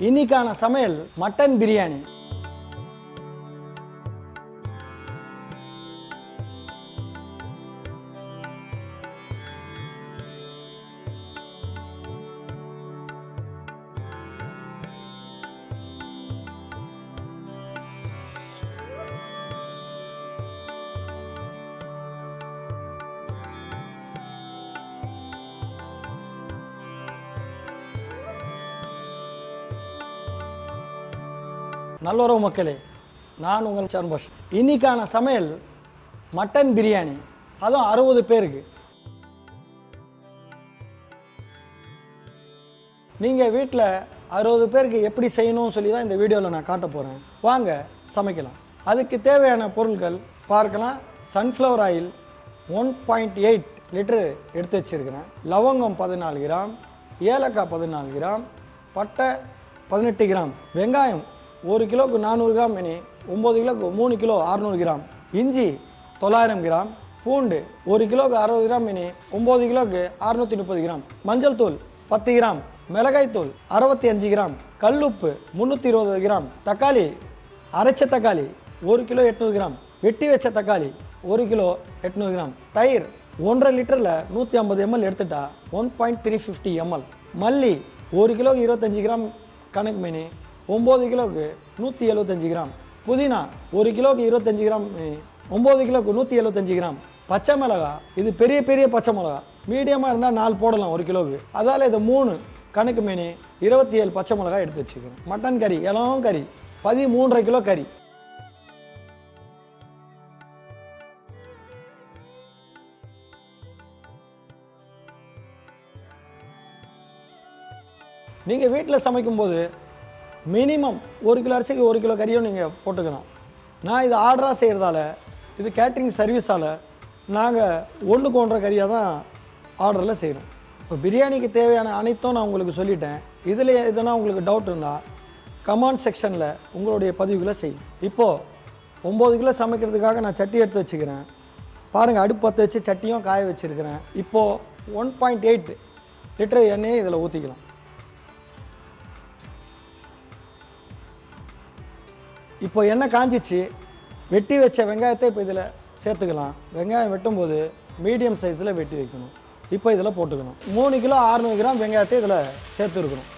இன்னைக்கான சமையல் மட்டன் பிரியாணி. நல்லுறவு மக்களே நான் உங்கள் சர்பஷ் இன்னைக்கான சமையல் மட்டன் பிரியாணி. அதுவும் அறுபது பேருக்கு. நீங்கள் வீட்டில் அறுபது பேருக்கு எப்படி செய்யணும்னு சொல்லி தான் இந்த வீடியோவில் நான் காட்ட போகிறேன் வாங்க சமைக்கலாம். அதுக்கு தேவையான பொருட்கள் பார்க்கலாம். Sunflower oil one point eight litre எடுத்து வச்சுருக்கிறேன். லவங்கம் பதினாலு கிராம் ஏலக்காய் பதினாலு கிராம் பட்டை பதினெட்டு கிராம் வெங்காயம் ஒரு கிலோக்கு நானூறு கிராம் மினி ஒம்பது கிலோக்கு மூணு கிலோ அறநூறு கிராம். இஞ்சி தொள்ளாயிரம் கிராம். பூண்டு ஒரு கிலோக்கு அறுபது கிராம் மினி ஒம்பது கிலோக்கு அறுநூற்றி முப்பது கிராம். மஞ்சள் தூள் பத்து கிராம். மிளகாய்த்தூள் அறுபத்தி அஞ்சு கிராம். கல்லுப்பு முந்நூற்றி இருபது கிராம். தக்காளி அரைச்ச தக்காளி ஒரு கிலோ எட்நூறு கிராம். வெட்டி வச்ச தக்காளி ஒரு கிலோ எட்நூறு கிராம். தயிர் ஒன்றரை லிட்டரில் நூற்றி ஐம்பது எம்எல் எடுத்துட்டா one point three fifty ML. மல்லி ஒரு கிலோக்கு இருபத்தஞ்சி கிராம் கணக்கு மீன் ஒம்பது கிலோவுக்கு நூற்றி எழுபத்தஞ்சி கிராம். புதினா ஒரு கிலோக்கு இருபத்தஞ்சி கிராம் ஒம்பது கிலோக்கு நூற்றி எழுபத்தஞ்சி கிராம். பச்சை மிளகா இது பெரிய பெரிய பச்சை மிளகா. மீடியமாக இருந்தால் நாலு போடலாம் ஒரு கிலோவுக்கு. அதால் இது மூணு கணக்கு மீன் இருபத்தி ஏழு பச்சை மிளகா எடுத்து வச்சுக்கணும். மட்டன் கறி இளம் கறி பதிமூன்றரை கிலோ கறி. நீங்கள் வீட்டில் சமைக்கும்போது மினிமம் ஒரு கிலோ அரிசிக்கு ஒரு கிலோ கறியும் நீங்கள் போட்டுக்கலாம் நான் இது ஆர்டராக செய்கிறதால இது கேட்ரிங் சர்வீஸால் நாங்கள் ஒன்றுக்கு ஒன்றரை கறியாக தான் ஆர்டரில் செய்கிறோம் இப்போ பிரியாணிக்கு தேவையான அனைத்தும் நான் உங்களுக்கு சொல்லிட்டேன். இதில் எதுனா உங்களுக்கு டவுட் இருந்தால் கமெண்ட் செக்ஷனில் உங்களுடைய பதிவுகளை செய்யும் இப்போது ஒம்பது கிலோ சமைக்கிறதுக்காக நான் சட்டி எடுத்து வச்சுக்கிறேன். பாருங்கள் அடுப்பு பற்ற வச்சு சட்டியும் காய வச்சுருக்கிறேன். இப்போது ஒன் பாயிண்ட் எயிட் லிட்டர் எண்ணெயை இதில் ஊற்றிக்கலாம் இப்போ எண்ணெய் காஞ்சிச்சு? வெட்டி வச்ச வெங்காயத்தை இப்போ இதில் சேர்த்துக்கலாம். வெங்காயம் வெட்டும்போது மீடியம் சைஸில் வெட்டி வைக்கணும். இப்போ இதில் போட்டுக்கணும். மூணு கிலோ அறுநூறு கிராம் வெங்காயத்தை இதில் சேர்த்துருக்கணும்.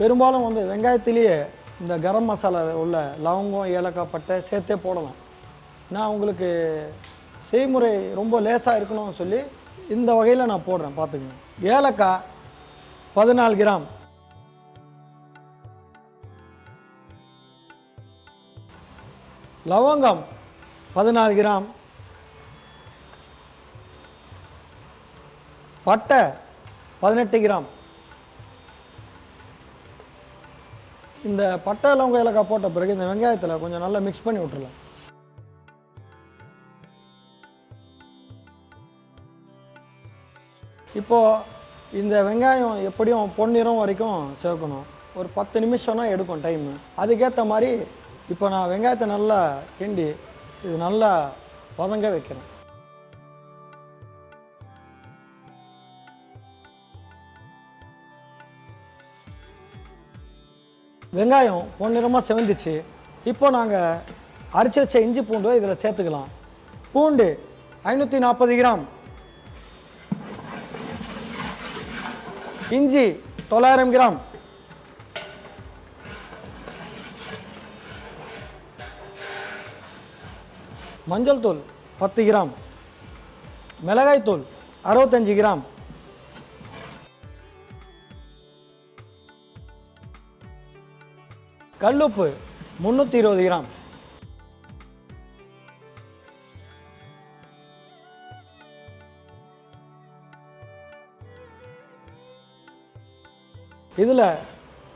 பெரும்பாலும் வந்து வெங்காயத்திலேயே இந்த கரம் மசாலா உள்ள லவங்கம் ஏலக்காய் பட்டை சேர்த்தே போடலாம். நான் உங்களுக்கு செய்முறை ரொம்ப லேசாக இருக்கணும்னு சொல்லி இந்த வகையில் நான் போடுறேன் பார்த்துக்கங்க. ஏலக்காய் பதினாலு கிராம். லவங்கம் பதினாலு கிராம். பட்டை பதினெட்டு கிராம். இந்த பட்டை லவங்க ஏலக்காய் போட்ட பிறகு இந்த வெங்காயத்தில் கொஞ்சம் நல்லா மிக்ஸ் பண்ணி விட்டுறலாம். இப்போது இந்த வெங்காயம் எப்படியும் பொன்னிறம் வரைக்கும் சேர்க்கணும். ஒரு பத்து நிமிஷம்னா எடுக்கும் டைமு அதுக்கேற்ற மாதிரி இப்போ நான் வெங்காயத்தை நல்லா கிண்டி இது நல்லா வதங்க வைக்கிறேன். வெங்காயம் பொன்னிறமாக செவந்துச்சு. இப்போ நாங்கள் அரைச்சி வச்ச இஞ்சி பூண்டு இதில் சேர்த்துக்கலாம். பூண்டு ஐநூற்றி நாற்பது கிராம். இஞ்சி தொள்ளாயிரம் கிராம். மஞ்சள் தூள் பத்து கிராம். மிளகாய் தூள் அறுபத்தஞ்சு கிராம். கல்லுப்பு முந்நூற்றி இருபது கிராம். இதில்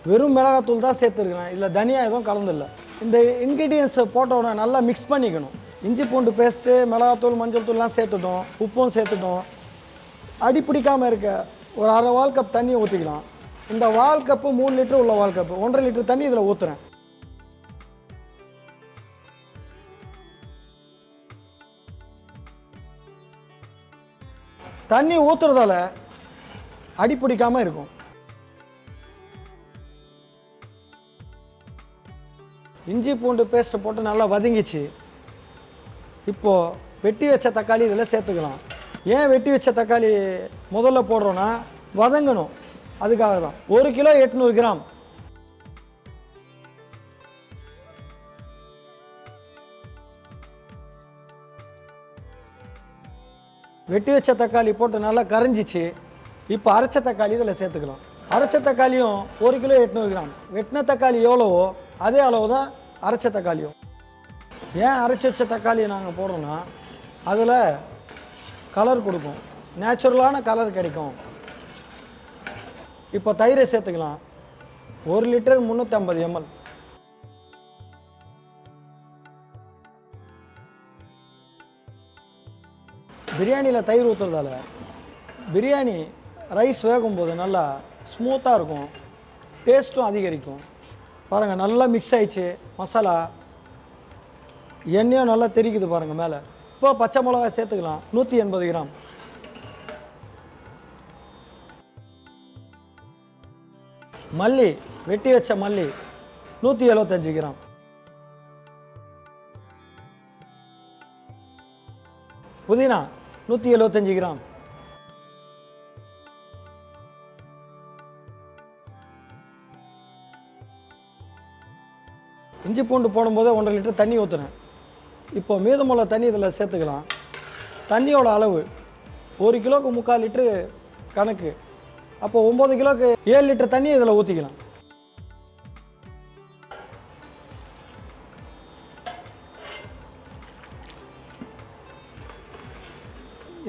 வெறும் மிளகாத்தூள் தான் சேர்த்துருக்கிறேன். இதில் தனியாக எதுவும் கலந்துல்ல. இந்த இன்க்ரீடியன்ஸை போட்ட உடனே நல்லா மிக்ஸ் பண்ணிக்கணும். இஞ்சி பூண்டு பேஸ்ட்டு மிளகாத்தூள் மஞ்சள் தூள்லாம் சேர்த்துட்டோம். உப்பும் சேர்த்துட்டோம். அடி பிடிக்காமல் இருக்க ஒரு அரை வால் கப் தண்ணி ஊற்றிக்கலாம் இந்த வால் கப்பு மூணு லிட்டர் உள்ள வால் கப்பு. ஒன்றரை லிட்டர் தண்ணி இதில் ஊற்றுறேன் தண்ணி ஊற்றுறதால அடி பிடிக்காமல் இருக்கும். இஞ்சி பூண்டு பேஸ்ட்டை போட்டு நல்லா வதங்கிச்சு. இப்போது வெட்டி வச்ச தக்காளி இதில் சேர்த்துக்கலாம். ஏன் வெட்டி வச்ச தக்காளி முதல்ல போடுறோன்னா வதங்கணும். அதுக்காக தான் ஒரு கிலோ எட்நூறு கிராம். வெட்டி வச்ச தக்காளி போட்டு நல்லா கரைஞ்சிச்சு. இப்போ அரைச்ச தக்காளி இதில் சேர்த்துக்கலாம். அரைச்ச தக்காளியும் ஒரு கிலோ எட்நூறு கிராம். வெட்டின தக்காளி எவ்வளவோ அதே அளவு தான் அரைச்ச தக்காளியும். ஏன் அரைச்சி வச்ச தக்காளியை நாங்கள் போடுறோன்னா அதில் கலர் கொடுக்கும். நேச்சுரலான கலர் கிடைக்கும். இப்போ தயிரை சேர்த்துக்கலாம். ஒரு லிட்டர் முந்நூற்றம்பது எம்எல். பிரியாணியில் தயிர் ஊற்றுறதால பிரியாணி ரைஸ் வேகும்போது நல்லா ஸ்மூத்தாக இருக்கும். டேஸ்ட்டும் அதிகரிக்கும். பாருங்கள் நல்லா மிக்ஸ் ஆயிடுச்சு. மசாலா எண்ணெயும் நல்லா தெரிக்குது பாருங்கள் மேலே. இப்போ பச்சை மிளகா சேர்த்துக்கலாம். நூற்றி எண்பது கிராம். மல்லி வெட்டி வச்ச மல்லி நூற்றி எழுபத்தஞ்சு கிராம். புதினா நூற்றி எழுபத்தஞ்சு கிராம். இஞ்சி பூண்டு போடும்போதே ஒன்றரை லிட்டர் தண்ணி ஊற்றுனேன் இப்போ மீதமுள்ள தண்ணி இதில் சேர்த்துக்கலாம். தண்ணியோட அளவு ஒரு கிலோக்கு முக்கால் லிட்டரு கணக்கு. அப்போ ஒம்பது கிலோக்கு ஏழு லிட்டர் தண்ணி இதில் ஊற்றிக்கலாம்.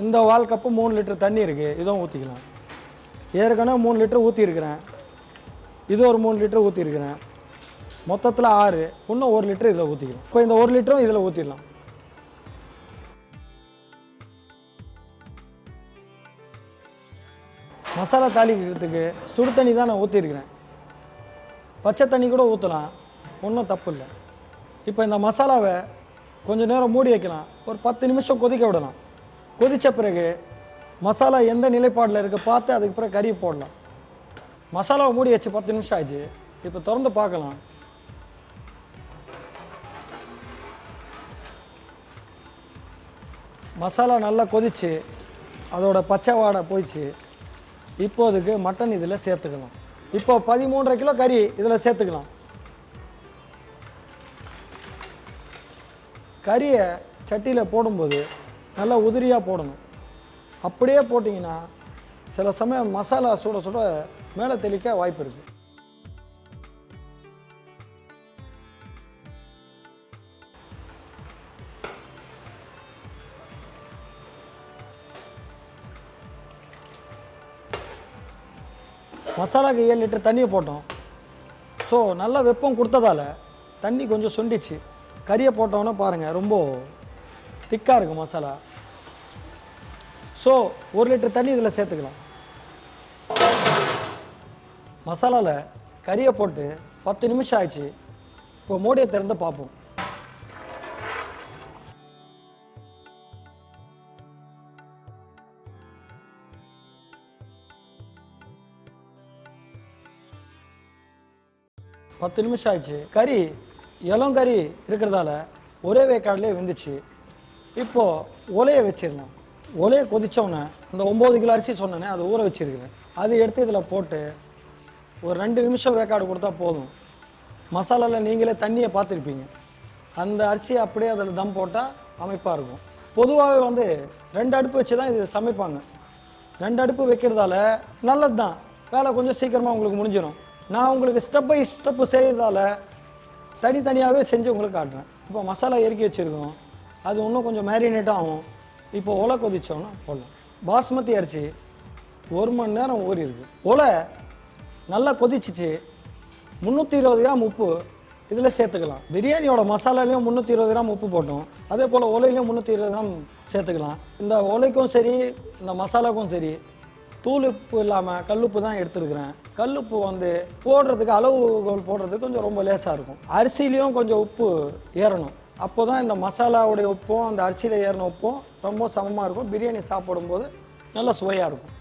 இந்த வால் கப்பு மூணு லிட்டர் தண்ணி இருக்குது இதுவும் ஊற்றிக்கலாம். ஏற்கனவே மூணு லிட்டர் ஊற்றிருக்கிறேன். இது ஒரு மூணு லிட்டர் ஊற்றிருக்கிறேன். மொத்தத்தில் ஆறு இன்னும் ஒரு லிட்டர் இதில் ஊற்றிக்கலாம். இப்போ இந்த ஒரு லிட்டரும் இதில் ஊற்றிடலாம். மசாலா தாளிக்கிறதுக்கு சுடு தண்ணி தான் நான் ஊற்றிருக்கிறேன் பச்சை தண்ணி கூட ஊற்றலாம் ஒன்றும் தப்பு இல்லை. இப்போ இந்த மசாலாவை கொஞ்சம் நேரம் மூடி வைக்கலாம். ஒரு பத்து நிமிஷம் கொதிக்க விடலாம். கொதித்த பிறகு மசாலா எந்த நிலைப்பாடில் இருக்குது பார்த்து அதுக்கு பிறகு கறி போடலாம். மசாலாவை மூடி வச்சு பத்து நிமிஷம் ஆச்சு இப்போ திறந்து பார்க்கலாம். மசாலா நல்லா கொதிச்சு அதோட பச்சை வாடை போயிடுச்சு. இப்போதுக்கு மட்டன் இதில் சேர்த்துக்கலாம் இப்போ பதிமூன்றரை கிலோ கறி இதில் சேர்த்துக்கலாம். கறியை சட்டியில் போடும்போது நல்லா உதிரியாக போடணும். அப்படியே போட்டிங்கன்னா சில சமயம் மசாலா சுட சுட மேலே தெளிக்க வாய்ப்பு இருக்குது மசாலாக்கு ஏழு லிட்டர் தண்ணியை போட்டோம். ஸோ நல்லா வெப்பம் கொடுத்ததால தண்ணி கொஞ்சம் சுண்டிச்சு. கறியை போட்டோன்னே பாருங்கள் ரொம்ப திக்காக இருக்கும் மசாலா. ஸோ ஒரு லிட்டர் தண்ணி இதில் சேர்த்துக்கலாம். மசாலாவில் கறியை போட்டு பத்து நிமிஷம் ஆயிடுச்சு. இப்போ மூடியை திறந்து பார்ப்போம். பத்து நிமிஷம் ஆயிடுச்சு. கறி இளம் கறி இருக்கிறதால ஒரே வேக்காடுலேயே வெந்துச்சு. இப்போது ஒலையை வச்சிருந்தேன். ஒலையை கொதித்தோன்னே அந்த ஒம்பது கிலோ அரிசி சொன்னேனே அதை ஊற வச்சுருக்கிறேன். அது எடுத்து இதில் போட்டு ஒரு ரெண்டு நிமிஷம் வேக்காடு கொடுத்தா போதும். மசாலாவில் நீங்களே தண்ணியை பார்த்துருப்பீங்க. அந்த அரிசியை அப்படியே அதில் தம் போட்டால் அமைப்பாக இருக்கும். பொதுவாகவே வந்து ரெண்டு அடுப்பு வச்சு தான் இது சமைப்பாங்க. ரெண்டு அடுப்பு வைக்கிறதால நல்லது தான் வேலை கொஞ்சம் சீக்கிரமாக உங்களுக்கு முடிஞ்சிடும். நான் உங்களுக்கு ஸ்டெப் பை ஸ்டெப்பு செய்கிறதால தனித்தனியாகவே செஞ்சு உங்களுக்கு காட்டுறேன். இப்போ மசாலா இறக்கி வச்சுருக்கோம். அது இன்னும் கொஞ்சம் மேரினேட் ஆகும். இப்போ ஒலை கொதிச்சோன்னா போடலாம். பாஸ்மதி அரிசி ஒரு மணி நேரம் ஊறி ஒலை நல்லா கொதிச்சிச்சு. முந்நூற்றி இருபது கிராம் உப்பு இதில் சேர்த்துக்கலாம். பிரியாணியோட மசாலாலையும் முந்நூற்றி இருபது கிராம் உப்பு போட்டோம். அதே போல் ஒலையிலையும் முந்நூற்றி இருபது கிராம் சேர்த்துக்கலாம். இந்த ஒலைக்கும் சரி இந்த மசாலாக்கும் சரி தூள் உப்பு இல்லாமல் கல்லுப்பு தான் எடுத்துருக்குறேன். கல்லுப்பு வந்து போடுறதுக்கு அளவுகோல் போடுறதுக்கு கொஞ்சம் ரொம்ப லேசாக இருக்கும். அரிசிலையும் கொஞ்சம் உப்பு ஏறணும். அப்போ தான் இந்த மசாலாவுடைய உப்பும் அந்த அரிசியில் ஏறின உப்பும் ரொம்ப சமமாக இருக்கும். பிரியாணி சாப்பிடும்போது நல்லா சுவையாக இருக்கும்.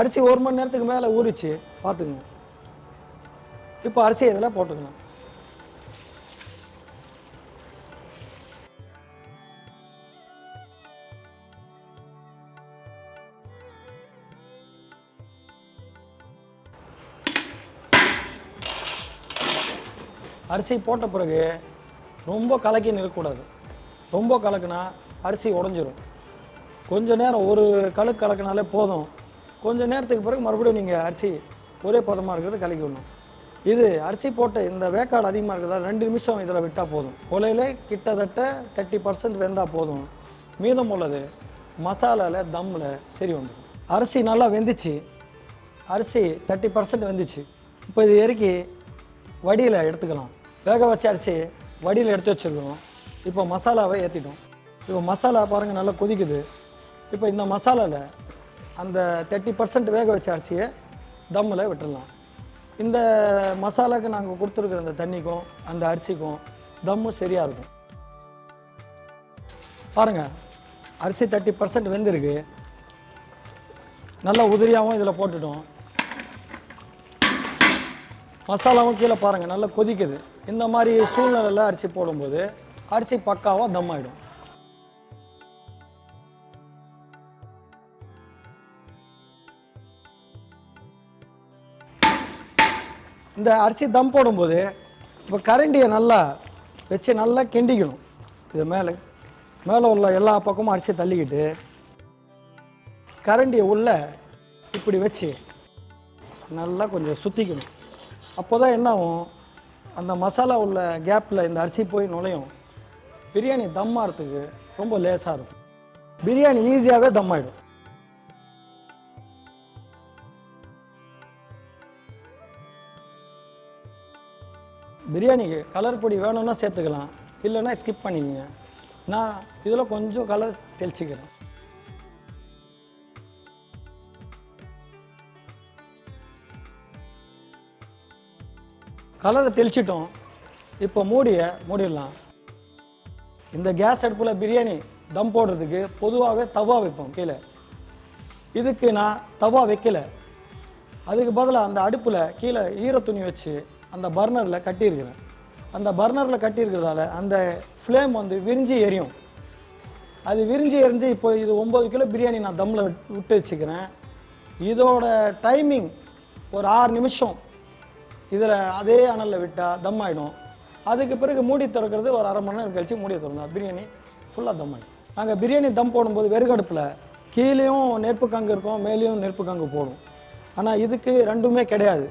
அரிசி ஒரு மணி நேரத்துக்கு மேலே ஊறிச்சு பார்த்துக்குங்க. இப்போ அரிசி இதில் போட்டுக்கலாம் அரிசி போட்ட பிறகு ரொம்ப கலக்கி நிற்கக்கூடாது. ரொம்ப கலக்குனா அரிசி உடஞ்சிரும். கொஞ்ச நேரம் ஒரு கலக்கு கலக்கினாலே போதும். கொஞ்சம் நேரத்துக்கு பிறகு மறுபடியும் நீங்கள் அரிசி ஒரே பதமாக இருக்கிறத கலக்கி விடணும். இது அரிசி போட்ட இந்த வேக்காடு அதிகமாக இருக்கிறதா ரெண்டு நிமிஷம் இதில் விட்டால் போதும். உலையில் கிட்டத்தட்ட தேர்ட்டி பர்சன்ட் வெந்தால் போதும். மீதம் உள்ளது மசாலாவில் தம்மில் சரி வந்துடும் அரிசி நல்லா வெந்துச்சு. அரிசி தேர்ட்டி பர்சன்ட் வெந்துச்சு. இப்போ இது இறக்கி வடியில் எடுத்துக்கலாம். வேக வச்ச அரிசி வடியில் எடுத்து வச்சுருக்கோம். இப்போ மசாலாவை ஏற்றிட்டோம் இப்போ மசாலா பாருங்கள் நல்லா கொதிக்குது. இப்போ இந்த மசாலாவில் அந்த தேர்ட்டி பர்சன்ட் வேக வச்ச அரிசியை தம்மில் விட்டுடலாம் இந்த மசாலாவுக்கு நாங்கள் கொடுத்துருக்குற அந்த தண்ணிக்கும் அந்த அரிசிக்கும் தம்மு சரியாக இருக்கும். பாருங்கள் அரிசி தேர்ட்டி பர்சன்ட் வெந்திருக்கு. நல்லா உதிரியாகவும் இதில் போட்டுட்டோம். மசாலாவும் கீழே பாருங்கள் நல்லா கொதிக்குது. இந்த மாதிரி சூழ்நிலையில் அரிசி போடும்போது அரிசி பக்காவாக தம் ஆகிடும் இந்த அரிசி தம் போடும்போது இப்போ கரண்டியை நல்லா வச்சு நல்லா கிண்டிக்கணும். இது மேலே மேலே உள்ள எல்லா பக்கமும் அரிசி தள்ளிக்கிட்டு கரண்டியை உள்ள இப்படி வச்சு நல்லா கொஞ்சம் சுற்றிக்கணும் அப்போ தான் என்ன ஆகும் அந்த மசாலா உள்ள கேப்பில் இந்த அரிசி போய் நுழையும். பிரியாணி தம் ஆகிறதுக்கு ரொம்ப லேசாக இருக்கும். பிரியாணி ஈஸியாகவே தம் ஆகிடும் பிரியாணிக்கு கலர் பொடி வேணும்னா சேர்த்துக்கலாம். இல்லைன்னா ஸ்கிப் பண்ணிக்கோங்க. நான் இதில் கொஞ்சம் கலர் தெளிச்சிக்கிறேன். கலரை தெளிச்சிட்டோம். இப்போ மூடிய மூடிடலாம். இந்த கேஸ் அடுப்பில் பிரியாணி தம் போடுறதுக்கு பொதுவாகவே தவா வைப்போம் கீழே. இதுக்கு நான் தவா வைக்கல. அதுக்கு பதிலாக அந்த அடுப்பில் கீழே ஈர துணி வச்சு அந்த பர்னரில் கட்டியிருக்கிறேன். அந்த பர்னரில் கட்டியிருக்கிறதால அந்த ஃப்ளேம் வந்து விரிஞ்சு எரியும். அது விரிஞ்சு எரிஞ்சு இப்போ இது ஒம்பது கிலோ பிரியாணி நான் தம்மில் விட்டு வச்சுக்கிறேன். இதோட டைமிங் ஒரு ஆறு நிமிஷம். இதில் அதே அனலில் விட்டால் தம் ஆகிடும் அதுக்கு பிறகு மூடி திறக்கிறது ஒரு அரை மணி நேரம் கழித்து மூடி திறந்தோம் பிரியாணி ஃபுல்லாக தம் ஆகிடும் நாங்கள் பிரியாணி தம் போடும்போது வெறுகடுப்பில் கீழேயும் நெருப்பு கங்கு இருக்கும் மேலேயும் நெருப்பு கங்கு போடும். ஆனால் இதுக்கு ரெண்டுமே கிடையாது.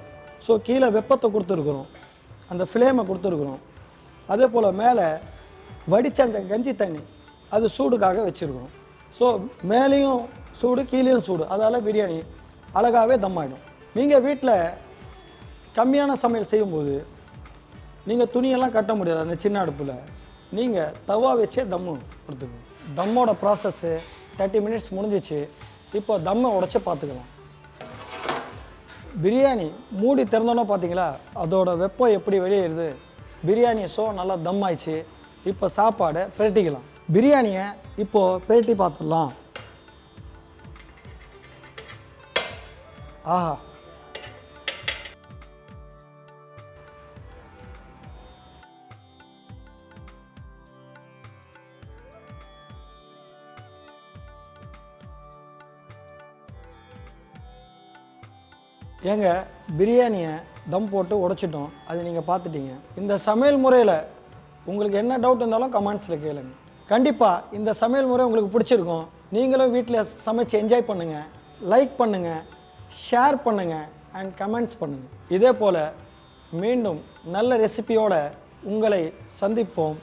ஸோ கீழே வெப்பத்தை கொடுத்துருக்குறோம். அந்த ஃப்ளேமை கொடுத்துருக்குறோம். அதே போல் மேலே வடித்த அந்த கஞ்சி தண்ணி அது சூடுக்காக வச்சுருக்குறோம். ஸோ மேலேயும் சூடு கீழேயும் சூடு. அதால் பிரியாணி அழகாகவே தம் ஆகிடும் நீங்கள் வீட்டில் கம்மியான சமையல் செய்யும்போது நீங்கள் துணியெல்லாம் கட்ட முடியாது அந்த சின்ன அடுப்பில். நீங்கள் தவா வச்சே தம்மு கொடுத்துக்கணும். தம்மோட ப்ராசஸ்ஸு தேர்ட்டி மினிட்ஸ் முடிஞ்சிச்சு இப்போ தம்மை உடச்சி பார்த்துக்கலாம். பிரியாணி மூடி திறந்தோன்னே பார்த்தீங்களா அதோட வெப்பம் எப்படி வெளியேறுது? பிரியாணி ஸோ நல்லா தம் ஆயிடுச்சு இப்போ சாப்பாடை பிரட்டிக்கலாம். பிரியாணியை இப்போது பிரட்டி பார்த்துடலாம். ஆஹா. ஏங்க பிரியாணியை தம் போட்டு உடைச்சிட்டோம். அது நீங்கள் பார்த்துட்டீங்க. இந்த சமையல் முறையில் உங்களுக்கு என்ன டவுட் இருந்தாலும் கமெண்ட்ஸில் கேளுங்க. கண்டிப்பாக இந்த சமையல் முறை உங்களுக்கு பிடிச்சிருக்கும். நீங்களும் வீட்டில் சமைச்சு என்ஜாய் பண்ணுங்கள் லைக் பண்ணுங்கள் ஷேர் பண்ணுங்கள் அண்ட் கமெண்ட்ஸ் பண்ணுங்கள் இதே போல் மீண்டும் நல்ல ரெசிபியோடு உங்களை சந்திப்போம்.